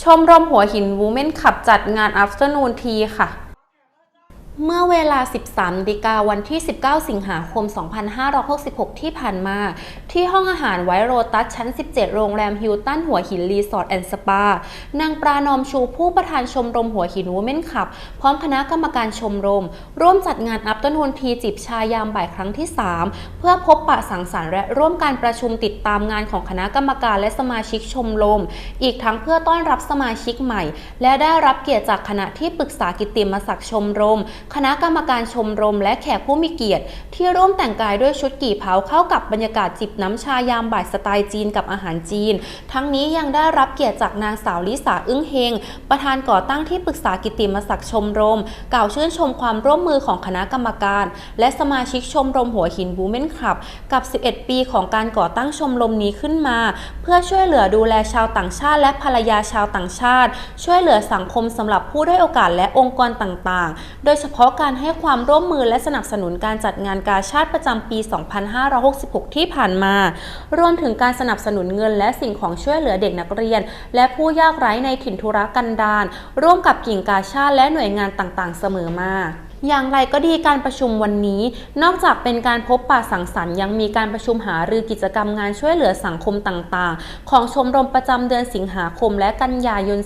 ชมรมหัวหินวูเมนขับจัดงาน Afternoon Tea ค่ะ เมื่อเวลา 13นาฬิกาวันที่ 19 สิงหาคม 2566 ที่ผ่านมา ที่ห้องอาหารไวโรตัสชั้น 17 โรงแรมฮิลตันหัวหินรีสอร์ทแอนด์สปา นางปรานอมชูผู้ประธานชมรมหัวหินวูเมนขับ พร้อมคณะกรรมการชมรม ร่วมจัดงานอัปตอร์นูนทีจิบชายามบ่ายครั้งที่ 3 เพื่อพบปะสังสรรค์และร่วมการประชุมติดตามงานของคณะกรรมการและสมาชิกชมรม อีกทั้งเพื่อต้อนรับสมาชิกใหม่ และได้รับเกียรติจากคณะที่ปรึกษากิตติมศักดิ์ชมรมคณะกรรมการชมรมและแขกผู้มีเกียรติ ที่ร่วมแต่งกายด้วยชุดกี่เผาเข้ากับบรรยากาศจิบน้ำชายามบ่ายสไตล์จีนกับอาหารจีน ทั้งนี้ยังได้รับเกียรติจากนางสาวลิสาอึ้งเฮง ประธานก่อตั้งที่ปรึกษากิติมศักดิ์ชมรม กล่าวชื่นชมความร่วมมือของคณะกรรมการ และสมาชิกชมรมหัวหินบูเมนคลับ กับ 11 ปีของการก่อตั้งชมรมนี้ขึ้นมา เพื่อช่วยเหลือดูแลชาวต่างชาติ และภรรยาชาวต่างชาติ ช่วยเหลือสังคมสำหรับผู้ด้อยโอกาสและองค์กรต่างๆ โดยเฉพาะพาะการให้ความร่วมมือและสนับสนุนการจัดงานกาชาติประจำปี 2566 ที่ผ่านมา รวมถึงการสนับสนุนเงินและสิ่งของช่วยเหลือเด็กนักเรียน และผู้ยากไร้ในถิ่นทุรกันดารร่วมกับกิ่งกาชาติและหน่วยงานต่างๆ เสมอมา อย่างไรก็ดีการประชุมวันนี้ นอกจากเป็นการพบปะสังสรรค์ยังมีการประชุมหารือกิจกรรมงานช่วยเหลือสังคมต่าง ๆ ของชมรมประจำเดือนสิงหาคม และกันยายน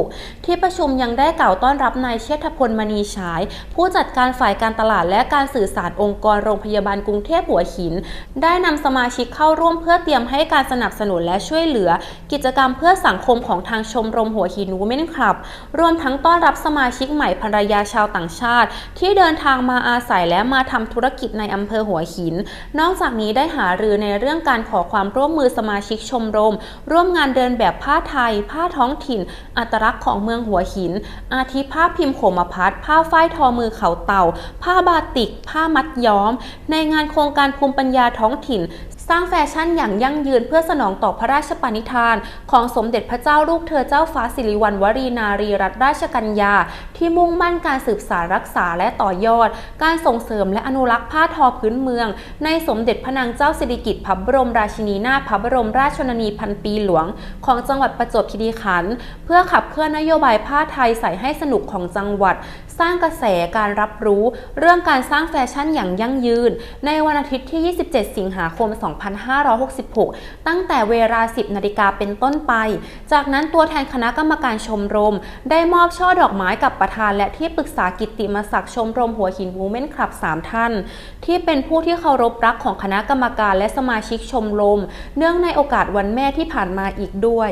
2566 ที่ประชุมยังได้กล่าวต้อนรับนายเชษฐพลมณีฉาย ผู้จัดการฝ่ายการตลาดและการสื่อสารองค์กรโรงพยาบาลกรุงเทพหัวหิน ได้นำสมาชิกเข้าร่วมเพื่อเตรียมให้การสนับสนุนและช่วยเหลือ กิจกรรมเพื่อสังคมของทางชมรมหัวหินวูเมนคลับ รวมทั้งต้อนรับสมาชิกใหม่ภรรยาชาวต่างชาติ ที่เดินทางมาอาศัยและมาทำธุรกิจในอำเภอหัวหิน นอกจากนี้ได้หารือในเรื่องการขอความร่วมมือสมาชิกชมรม ร่วมงานเดินแบบผ้าไทย ผ้าท้องถิ่น อัตลักษณ์ของเมืองหัวหิน อาทิผ้าพิมพ์โขมพัดผ้าฝ้ายทอมือเขาเต่า ผ้าบาติก ผ้ามัดย้อม ในงานโครงการภูมิปัญญาท้องถิ่น สร้างแฟชั่นอย่างยั่งยืนเพื่อสนองต่อพระราชปณิธาน ของสมเด็จพระเจ้าลูกเธอเจ้าฟ้าสิริวัณวรีนารีรัตนราชกัญญา ที่มุ่งมั่นการสืบสานรักษาและต่อยอด การส่งเสริมและอนุรักษ์ผ้าทอพื้นเมือง ในสมเด็จพระนางเจ้าสิริกิติ์พระบรมราชินีนาถพระบรมราชชนนีพันปีหลวง ของจังหวัดประจวบคีรีขันธ์เพื่อขับเคลื่อนนโยบายผ้าไทยใส่ให้สนุกของจังหวัด สร้างกระแสการรับรู้ เรื่องการสร้างแฟชั่นอย่างยั่งยืน ในวันอาทิตย์ที่ 27 สิงหาคม 2 2566 ตั้งแต่เวลา 10 นาฬิกาเป็นต้นไป จากนั้นตัวแทนคณะกรรมการชมรม ได้มอบช่อดอกไม้กับประธาน และที่ปรึกษากิตติมศักดิ์ชมรมหัวหินวูเมนคลับ 3 ท่าน ที่เป็นผู้ที่เคารพรักของคณะกรรมการและสมาชิกชมรม เนื่องในโอกาสวันแม่ที่ผ่านมาอีกด้วย